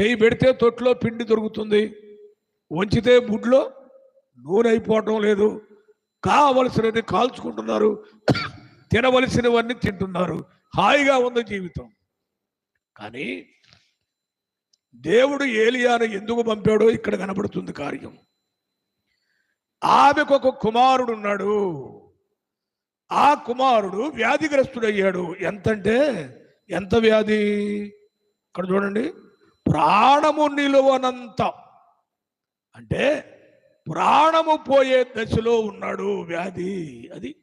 చేయి పెడితే తొట్లో పిండి దొరుకుతుంది. వంచితే బుడ్లో నూనె అయిపోవటం లేదు. కావలసినది కాల్చుకుంటున్నారు. తినవలసినవన్నీ తింటున్నారు. హాయిగా ఉంది జీవితం. కానీ దేవుడు ఏలియాను ఎందుకు పంపాడో ఇక్కడ కనబడుతుంది కార్యం. ఆమెకు ఒక కుమారుడు ఉన్నాడు. ఆ కుమారుడు వ్యాధిగ్రస్తుడయ్యాడు. ఎంతంటే ఎంత వ్యాధి? ఇక్కడ చూడండి. ప్రాణము నిలువనంత. అంటే ప్రాణము పోయే దశలో ఉన్నాడు వ్యాధి. అది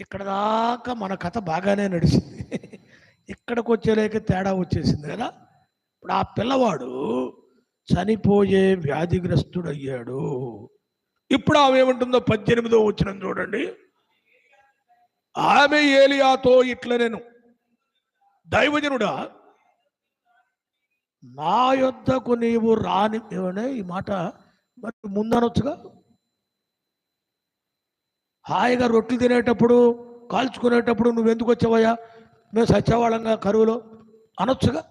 ఇక్కడ దాకా మన కథ బాగానే నడిచింది. ఇక్కడికి వచ్చేలేక తేడా వచ్చేసింది కదా. ఇప్పుడు ఆ పిల్లవాడు చనిపోయే వ్యాధిగ్రస్తుడయ్యాడు. ఇప్పుడు ఆమె ఏమంటుందో పద్దెనిమిదో వచ్చిన చూడండి. ఆమె ఏలియాతో ఇట్ల నేను దైవజనుడా నా యొద్దకు నీవు రాని ఈ మాట మరి ముందనొచ్చుగా? హాయిగా రొట్టెలు తినేటప్పుడు కాల్చుకునేటప్పుడు నువ్వు ఎందుకు వచ్చావయ్యా మేము సత్యవాళ్ళంగా కరువులో అనొచ్చుగా?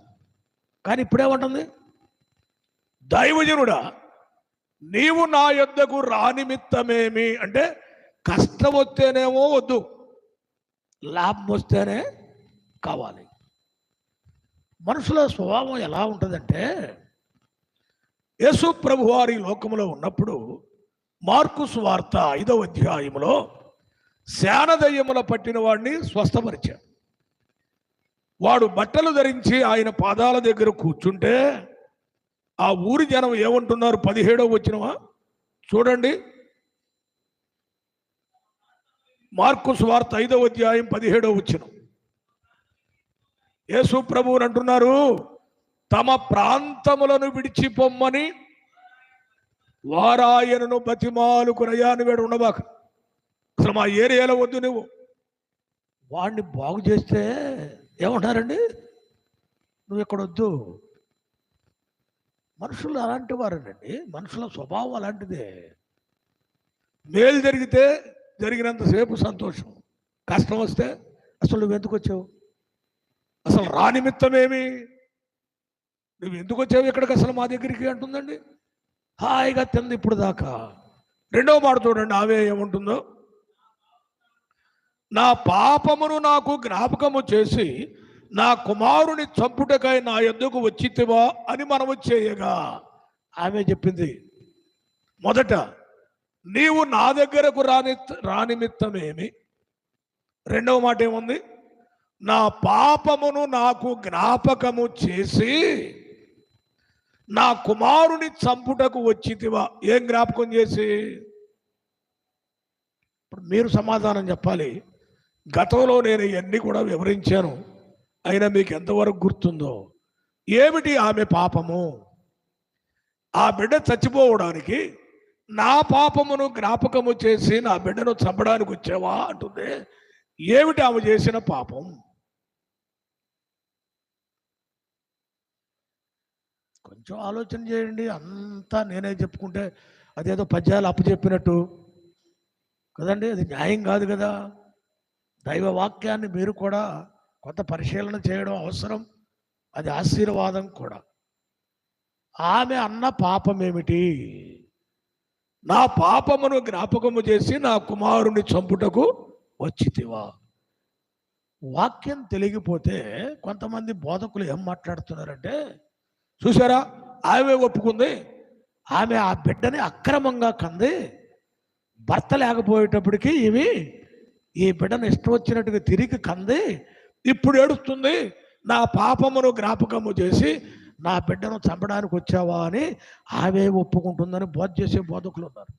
కానీ ఇప్పుడేమంటుంది? దైవజనుడా నీవు నా యొద్దకు రానిమిత్తమేమి? అంటే కష్టం వస్తేనేమో వద్దు లాభం వస్తేనే కావాలి. మనుషుల స్వభావం ఎలా ఉంటుందంటే యేసు ప్రభువారి లోకంలో లోకములో ఉన్నప్పుడు మార్కు సువార్త ఐదవ అధ్యాయములో శానదయ్యముల పట్టిన వాడిని స్వస్థపరిచాడు. వాడు బట్టలు ధరించి ఆయన పాదాల దగ్గర కూర్చుంటే ఆ ఊరి జనం ఏమంటున్నారు? పదిహేడవ వచ్చినవా చూడండి. మార్కు స్వార్త ఐదవ అధ్యాయం పదిహేడవ వచ్చినాం యేసు ప్రభువుని అంటున్నారు తమ ప్రాంతములను విడిచిపోమ్మని వారాయనను బతిమాలుకునయాని వేడు ఉండబాక. అసలు మా ఏరియాలో వద్దు నువ్వు. వాడిని బాగు చేస్తే ఏమంటారండి? నువ్వు ఎక్కడొద్దు మనుషులు అలాంటి వారేనండి. మనుషుల స్వభావం అలాంటిదే. మేలు జరిగితే జరిగినంతసేపు సంతోషం. కష్టం వస్తే అసలు నువ్వు ఎందుకు వచ్చావు? అసలు రా నిమిత్తమేమి? నువ్వు ఎందుకు వచ్చావు ఇక్కడికి అసలు మా దగ్గరికి అంటుందండి. హాయిగా తింది ఇప్పుడు దాకా. రెండవ మాట చూడండి ఆమె ఏముంటుందో? నా పాపమును నాకు జ్ఞాపకము చేసి నా కుమారుని చంపుటకై నా ఎందుకు వచ్చితివా అని మనము చేయగా. ఆమె చెప్పింది మొదట నీవు నా దగ్గరకు రాని రానిమిత్తమేమి రెండవ మాట ఏముంది? నా పాపమును నాకు జ్ఞాపకము చేసి నా కుమారుని చంపుటకు వచ్చితివా. ఏం జ్ఞాపకం చేసి? ఇప్పుడు మీరు సమాధానం చెప్పాలి. గతంలో నేను ఇవన్నీ కూడా వివరించాను. అయినా మీకు ఎంతవరకు గుర్తుందో? ఏమిటి ఆమె పాపము? ఆ బిడ్డ చచ్చిపోవడానికి నా పాపమును జ్ఞాపకము చేసి నా బిడ్డను చంపడానికి వచ్చావా? అంటుంది. ఏమిటి ఆమె చేసిన పాపం? కొంచెం ఆలోచన చేయండి. అంతా నేనే చెప్పుకుంటే అదేదో పద్యాలు అప్పచెప్పినట్టు. కదండి? అది న్యాయం కాదు కదా. దైవ వాక్యాన్ని మీరు కూడా కొంత పరిశీలన చేయడం అవసరం. అది ఆశీర్వాదం కూడా. ఆమె అన్న పాపం ఏమిటి? నా పాపమును జ్ఞాపకము చేసి నా కుమారుని చంపుటకు వచ్చితివా? వాక్యం తెలియకపోతే కొంతమంది బోధకులు ఏం మాట్లాడుతున్నారంటే చూసారా ఆమె ఒప్పుకుంది. ఆమె ఆ బిడ్డని అక్రమంగా కంది. భర్త లేకపోయేటప్పటికి ఇవి ఈ బిడ్డను ఇష్టం వచ్చినట్టుగా తిరిగి కంది. ఇప్పుడు ఏడుస్తుంది. నా పాపమును జ్ఞాపకము చేసి నా బిడ్డను చంపడానికి వచ్చావా అని ఆమె ఒప్పుకుంటుందని బోధ చేసే బోధకులు ఉన్నారు.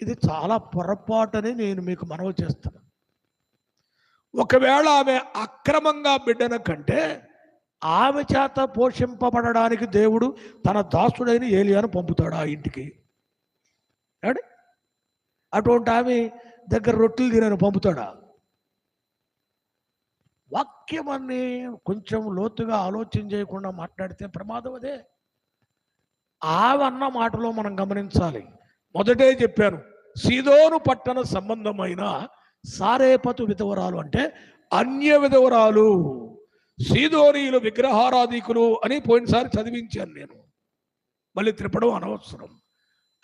ఇది చాలా పొరపాటని నేను మీకు మనవి చేస్తాను ఒకవేళ ఆమె అక్రమంగా బిడ్డను కంటే ఆమె చేత పోషింపబడడానికి దేవుడు తన దాసుడైన ఏలియాను పంపుతాడు ఆ ఇంటికి. ఏమండి? అటువంటి ఆమె దగ్గర రొట్టెలు తినని పంపుతాడా? వాక్యం అన్ని కొంచెం లోతుగా ఆలోచన చేయకుండా మాట్లాడితే ప్రమాదం అదే. ఆమె అన్న మాటలో మనం గమనించాలి. మొదటే చెప్పాను సీదోను పట్టణ సంబంధమైన సారేపతు విధవరాలు అంటే అన్య విధవరాలు. సీదోనీయులు విగ్రహారాధికులు అని పోయినసారి చదివించాను నేను. మళ్ళీ త్రిపడం అనవసరం.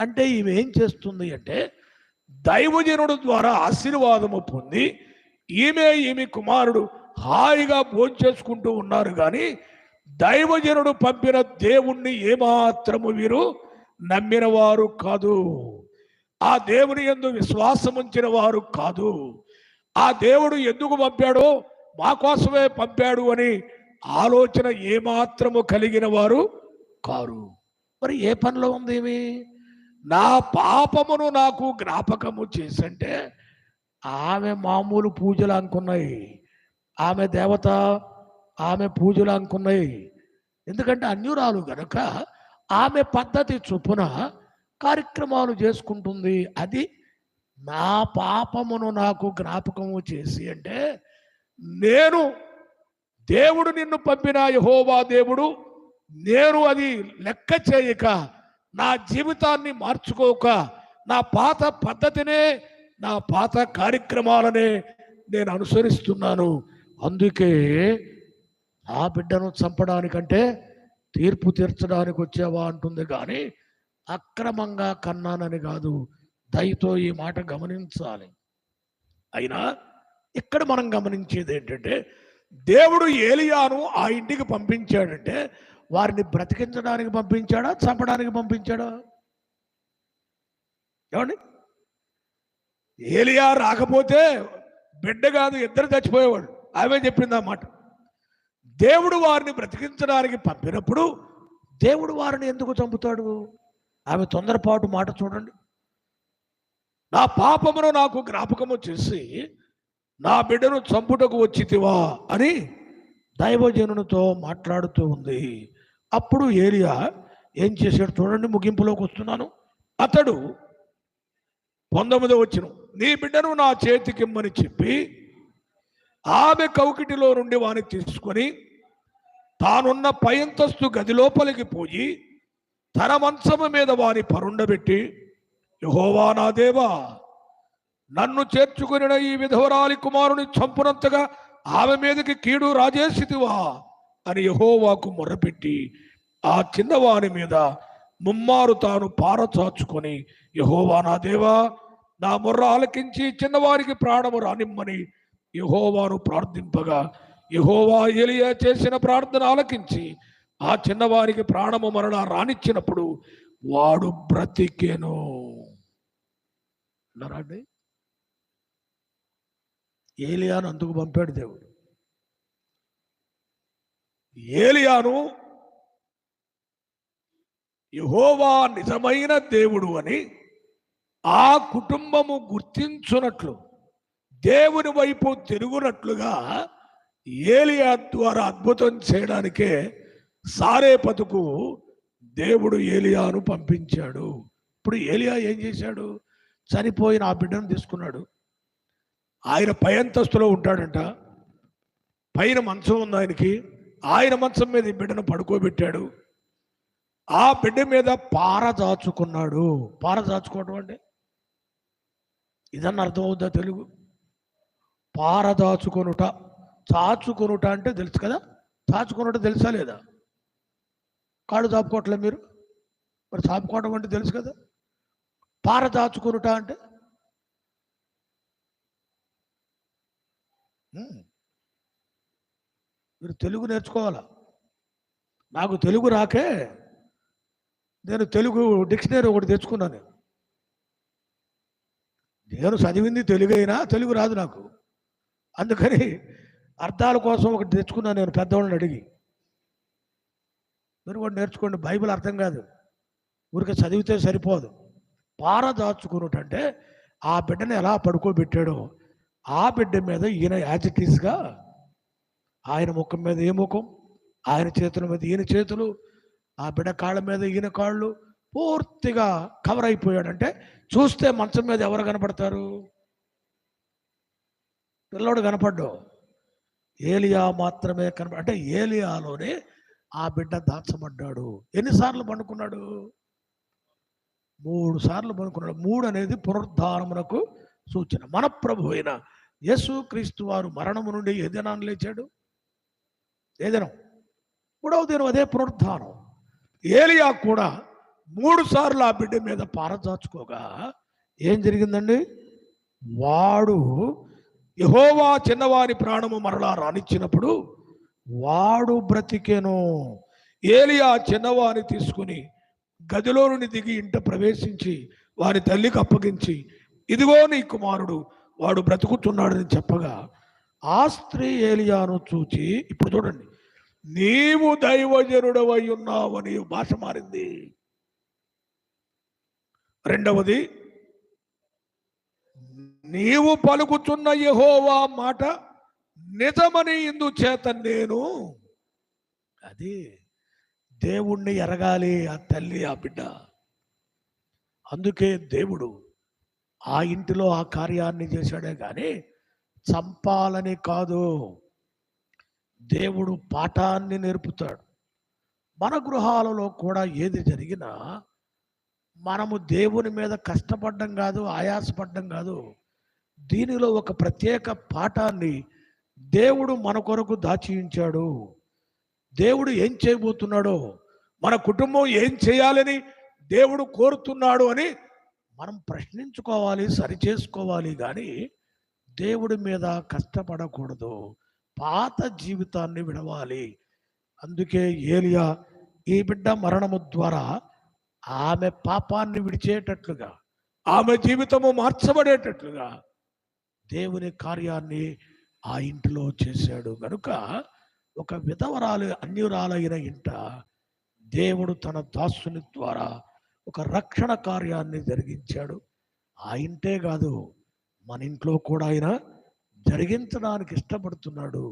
అంటే ఇవి ఏం చేస్తుంది అంటే దైవజనుడు ద్వారా ఆశీర్వాదము పొంది ఈమె ఈమె కుమారుడు హాయిగా భోంచేసుకుంటూ ఉన్నారు కానీ దైవజనుడు పంపిన దేవుణ్ణి ఏమాత్రము వీరు నమ్మిన వారు కాదు. ఆ దేవుని ఎందు విశ్వాసం ఉంచిన వారు కాదు. ఆ దేవుడు ఎందుకు పంపాడో మా కోసమే పంపాడు అని ఆలోచన ఏమాత్రము కలిగిన వారు కారు. మరి ఏ పనిలో ఉంది నా పాపమును నాకు జ్ఞాపకము చేసంటే ఆమె మామూలు పూజలు అనుకున్నాయి. ఆమె దేవత ఆమె పూజలు అనుకున్నాయి. ఎందుకంటే అన్యురాలు గనక ఆమె పద్ధతి చొప్పున కార్యక్రమాలు చేసుకుంటుంది. అది నా పాపమును నాకు జ్ఞాపకము చేసి అంటే నేను దేవుడు నిన్ను పంపిన యహోవా దేవుడు నేను అది లెక్క చేయక నా జీవితాన్ని మార్చుకోక నా పాత పద్ధతినే నా పాత కార్యక్రమాలనే నేను అనుసరిస్తున్నాను. అందుకే ఆ బిడ్డను చంపడానికంటే తీర్పు తీర్చడానికి వచ్చావా అంటుంది కానీ అక్రమంగా కన్నానని కాదు. దయతో ఈ మాట గమనించాలి. అయినా ఇక్కడ మనం గమనించేది ఏంటంటే దేవుడు ఏలియాను ఆ ఇంటికి పంపించాడంటే వారిని బ్రతికించడానికి పంపించాడా చంపడానికి పంపించాడా? ఏమండి? ఏలియా రాకపోతే బిడ్డ కాదు ఇద్దరు చచ్చిపోయేవాడు ఆమె చెప్పింది అన్నమాట దేవుడు వారిని బ్రతికించడానికి పంపినప్పుడు దేవుడు వారిని ఎందుకు చంపుతాడు? ఆమె తొందరపాటు మాట చూడండి. నా పాపమును నాకు జ్ఞాపకము చేసి నా బిడ్డను చంపుటకు వచ్చితివా అని దైవజనునితో మాట్లాడుతూ ఉంది. అప్పుడు ఏలియా ఏం చేశాడు చూడండి ముగింపులోకి వస్తున్నాను. అతడు పంతొమ్మిదో వచ్చిన నీ బిడ్డను నా చేతికిమ్మని చెప్పి ఆమె కౌకిటిలో నుండి వాని తీసుకొని తానున్న పైంతస్తు గది లోపలికి పోయి తన మంచము మీద వాని పరుండబెట్టి యహోవా నా దేవా నన్ను చేర్చుకుని ఈ విధవరాలి కుమారుని చంపునంతగా ఆమె మీదకి కీడు రాజేసిదివా అని యహోవాకు మొర్రపెట్టి ఆ చిన్నవాని మీద ముమ్మారు తాను పారచాచుకొని యహోవా నా దేవా నా మొర్ర ఆలకించి చిన్నవారికి ప్రాణము రానిమ్మని యహోవాను ప్రార్థింపగా యహోవా ఎలియా చేసిన ప్రార్థన ఆలకించి ఆ చిన్నవారికి ప్రాణము మరణ రానిచ్చినప్పుడు వాడు బ్రతికెను. అన్నారా అండి? ఏలియాను అందుకు పంపాడు దేవుడు. ఏలియాను యహోవా నిజమైన దేవుడు అని ఆ కుటుంబము గుర్తించున్నట్లు దేవుని వైపు తిరుగునట్లుగా ఏలియా ద్వారా అద్భుతం చేయడానికే సారేపతుకు దేవుడు ఏలియాను పంపించాడు. ఇప్పుడు ఏలియా ఏం చేశాడు? చనిపోయిన ఆ బిడ్డను తీసుకున్నాడు. ఆయన పై అంతస్తులో ఉంటాడంట. పైన మంచం ఉంది ఆయనకి. ఆయన మంచం మీద ఈ బిడ్డను పడుకోబెట్టాడు. ఆ బిడ్డ మీద పార దాచుకున్నాడు. పార దాచుకోవడం అంటే? ఇదన్న అర్థమవుద్దా తెలుగు? పార దాచుకొనుట. చాచుకొనుట అంటే తెలుసు కదా? చాచుకొనుట తెలుసా లేదా? కాడు చాపుకోవట్లే మీరు? మరి చాపుకోవడం అంటే తెలుసు కదా? పార దాచుకొనుట అంటే? మీరు తెలుగు నేర్చుకోవాలా? నాకు తెలుగు రాకే. నేను తెలుగు డిక్షనరీ ఒకటి తెచ్చుకున్నాను నేను. చదివింది తెలుగైనా తెలుగు రాదు నాకు. అందుకని అర్థాల కోసం ఒకటి తెచ్చుకున్నాను నేను పెద్దవాళ్ళని అడిగి. మీరు కూడా నేర్చుకోండి బైబిల్ అర్థం కాదు. ఊరికే చదివితే సరిపోదు. పార దాచుకున్నటంటే ఆ బిడ్డను ఎలా పడుకోబెట్టాడో ఆ బిడ్డ మీద ఈయన యాజిటీస్గా ఆయన ముఖం మీద ఏ ముఖం? ఆయన చేతుల మీద ఈయన చేతులు? ఆ బిడ్డ కాళ్ళ మీద ఈయన కాళ్ళు? పూర్తిగా కవర్ అయిపోయాడంటే చూస్తే మంచం మీద ఎవరు కనపడతారు? పిల్లోడు కనపడ్డు. ఏలియా మాత్రమే కనపడ అంటే ఏలియాలోనే ఆ బిడ్డ దాచబడ్డాడు. ఎన్నిసార్లు పండుకున్నాడు? మూడు సార్లు పనుకున్నాడు మూడు అనేది పునరుద్ధారమునకు సూచన. మన ప్రభు అయిన యేసు క్రీస్తు వారు మరణము నుండి ఏ దినాన్ని లేచాడు? ఏ దినం? మూడవ దినం అదే పునరుద్ధానం. ఏలియా కూడా మూడు సార్లు ఆ బిడ్డ మీద పారదాచుకోగా ఏం జరిగిందండి? వాడు యహోవా చిన్నవారి ప్రాణము మరలా రానిచ్చినప్పుడు వాడు బ్రతికెను. ఏలియా చిన్నవాని తీసుకుని గదిలో నుండి దిగి ఇంట ప్రవేశించి వారి తల్లికి అప్పగించి ఇదిగో నీ కుమారుడు వాడు బ్రతుకుతున్నాడని చెప్పగా ఆ స్త్రీ ఏలియాను చూచి ఇప్పుడు చూడండి నీవు దైవజనుడవై ఉన్నావని భాష మారింది. రెండవది నీవు పలుకుతున్న యహోవా మాట నిజమని ఇందుచేత నేను అది దేవుణ్ణి ఎరగాలి ఆ తల్లి ఆ బిడ్డ. అందుకే దేవుడు ఆ ఇంటిలో ఆ కార్యాన్ని చేశాడే కానీ చంపాలని కాదు. దేవుడు పాఠాన్ని నేర్పుతాడు. మన గృహాలలో కూడా ఏది జరిగినా మనము దేవుని మీద కష్టపడ్డం కాదు ఆయాసపడ్డం కాదు. దీనిలో ఒక ప్రత్యేక పాఠాన్ని దేవుడు మన కొరకు దాచియించాడు. దేవుడు ఏం చేయబోతున్నాడో మన కుటుంబం ఏం చేయాలని దేవుడు కోరుతున్నాడు అని మనం ప్రశ్నించుకోవాలి సరిచేసుకోవాలి కానీ దేవుడి మీద కష్టపడకూడదు. పాత జీవితాన్ని విడవాలి. అందుకే ఏలియా ఈ బిడ్డ మరణము ద్వారా ఆమె పాపాన్ని విడిచేటట్లుగా ఆమె జీవితము మార్చబడేటట్లుగా దేవుని కార్యాన్ని ఆ ఇంటిలో చేశాడు. గనుక ఒక విధవరాలు అన్యురాలైన ఇంట దేవుడు తన దాసుని ద్వారా ఒక రక్షణ కార్యాన్ని జరిగించాడు. ఆ ఇంటే కాదు మన ఇంట్లో కూడా ఆయన జరిగించడానికి ఇష్టపడుతున్నాడు.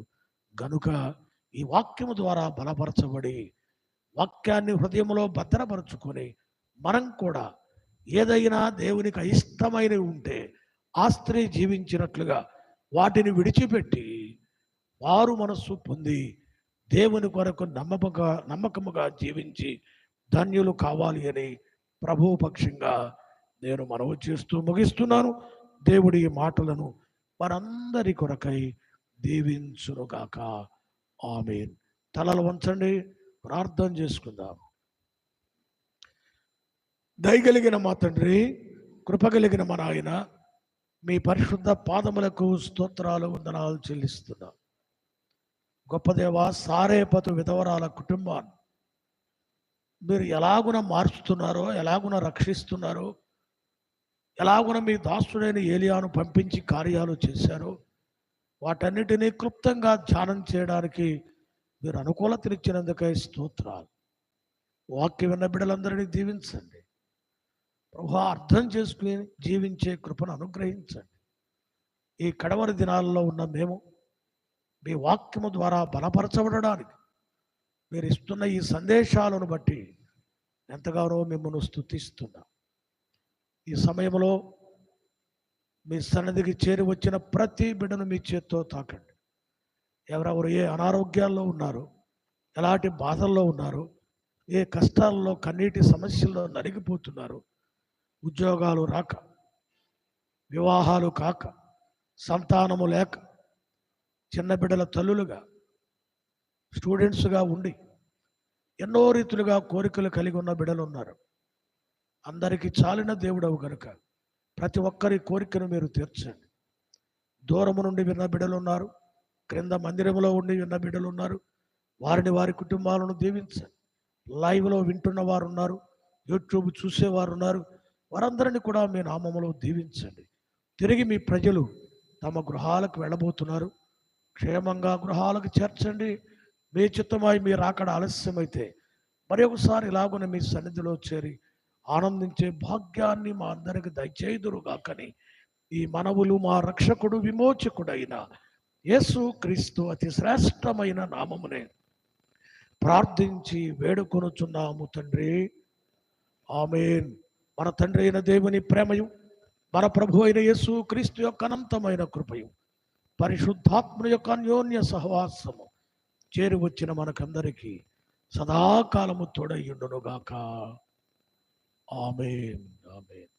గనుక ఈ వాక్యము ద్వారా బలపరచబడి వాక్యాన్ని హృదయంలో భద్రపరుచుకొని మనం కూడా ఏదైనా దేవునికి అయిష్టమైనవి ఉంటే ఆ స్త్రీ జీవించినట్లుగా వాటిని విడిచిపెట్టి వారు మనస్సు పొంది దేవుని కొరకు నమ్మకముగా నమ్మకముగా జీవించి ధన్యులు కావాలి అని ప్రభువు పక్షంగా నేను మనవి చేస్తూ ముగిస్తున్నాను. దేవుడి మాటలను మనందరి కొరకై దీవించునుగాక. ఆమెన్. తలలు వంచండి. ప్రార్థన చేసుకుందాం. దయగలిగిన మా తండ్రి కృపగలిగిన మా నాయన మీ పరిశుద్ధ పాదములకు స్తోత్రాలు వందనాలు చెల్లిస్తున్నాం. గొప్పదేవ సారేపతు విధవరాల కుటుంబాన్ని మీరు ఎలాగున మార్చుతున్నారో ఎలాగున రక్షిస్తున్నారో ఎలాగున మీ దాసుడైన ఏలియాను పంపించి కార్యాలు చేశారో వాటన్నిటినీ క్లుప్తంగా ధ్యానం చేయడానికి మీరు అనుకూలతనిచ్చినందుకై స్తోత్రాలు. వాక్య విన్న బిడ్డలందరినీ దీవించండి. ప్రభు అర్థం చేసుకుని జీవించే కృపను అనుగ్రహించండి. ఈ కడవరి దినాల్లో ఉన్న మేము మీ వాక్యము ద్వారా బలపరచబడడానికి మీరు ఇస్తున్న ఈ సందేశాలను బట్టి ఎంతగానో మిమ్మల్ని స్థుతిస్తున్నా ఈ సమయంలో మీ సన్నిధికి చేరి వచ్చిన ప్రతి బిడ్డను మీ చేత్తో తాకండి. ఎవరెవరు ఏ అనారోగ్యాల్లో ఉన్నారు ఎలాంటి బాధల్లో ఉన్నారు ఏ కష్టాల్లో కన్నీటి సమస్యల్లో నలిగిపోతున్నారు ఉద్యోగాలు రాక వివాహాలు కాక సంతానము లేక చిన్న బిడ్డల తల్లులుగా స్టూడెంట్స్గా ఉండి ఎన్నో రీతులుగా కోరికలు కలిగి ఉన్న బిడలు ఉన్నారు అందరికీ చాలిన దేవుడవు గనుక ప్రతి ఒక్కరి కోరికను మీరు తీర్చండి. దూరము నుండి విన్న బిడలు ఉన్నారు క్రింద మందిరంలో ఉండి విన్న బిడ్డలు ఉన్నారు వారిని వారి కుటుంబాలను దీవించండి. లైవ్లో వింటున్న వారు ఉన్నారు యూట్యూబ్ చూసేవారు ఉన్నారు వారందరినీ కూడా మీ నామములో దీవించండి. తిరిగి మీ ప్రజలు తమ గృహాలకు వెళ్ళబోతున్నారు. క్షేమంగా గృహాలకు చేర్చండి. మీ చిత్తమై మీరు అక్కడ ఆలస్యమైతే మరి ఒకసారి ఇలాగున మీ సన్నిధిలో చేరి ఆనందించే భాగ్యాన్ని మా అందరికి దయచేయుదురుగాకని ఈ మనవులు మా రక్షకుడు విమోచకుడైన యేసు క్రీస్తు అతి శ్రేష్టమైన నామమునే ప్రార్థించి వేడుకొనుచున్నాము తండ్రి. ఆమెన్. మన తండ్రి అయిన దేవుని ప్రేమయు మన ప్రభు అయిన యేసు క్రీస్తు యొక్క అనంతమైన కృపయు పరిశుద్ధాత్మ యొక్క అన్యోన్య సహవాసము చేరి వచ్చిన మనకందరికీ సదాకాలము తోడయ్యుండునుగాక ఆమెన్. ఆమెన్.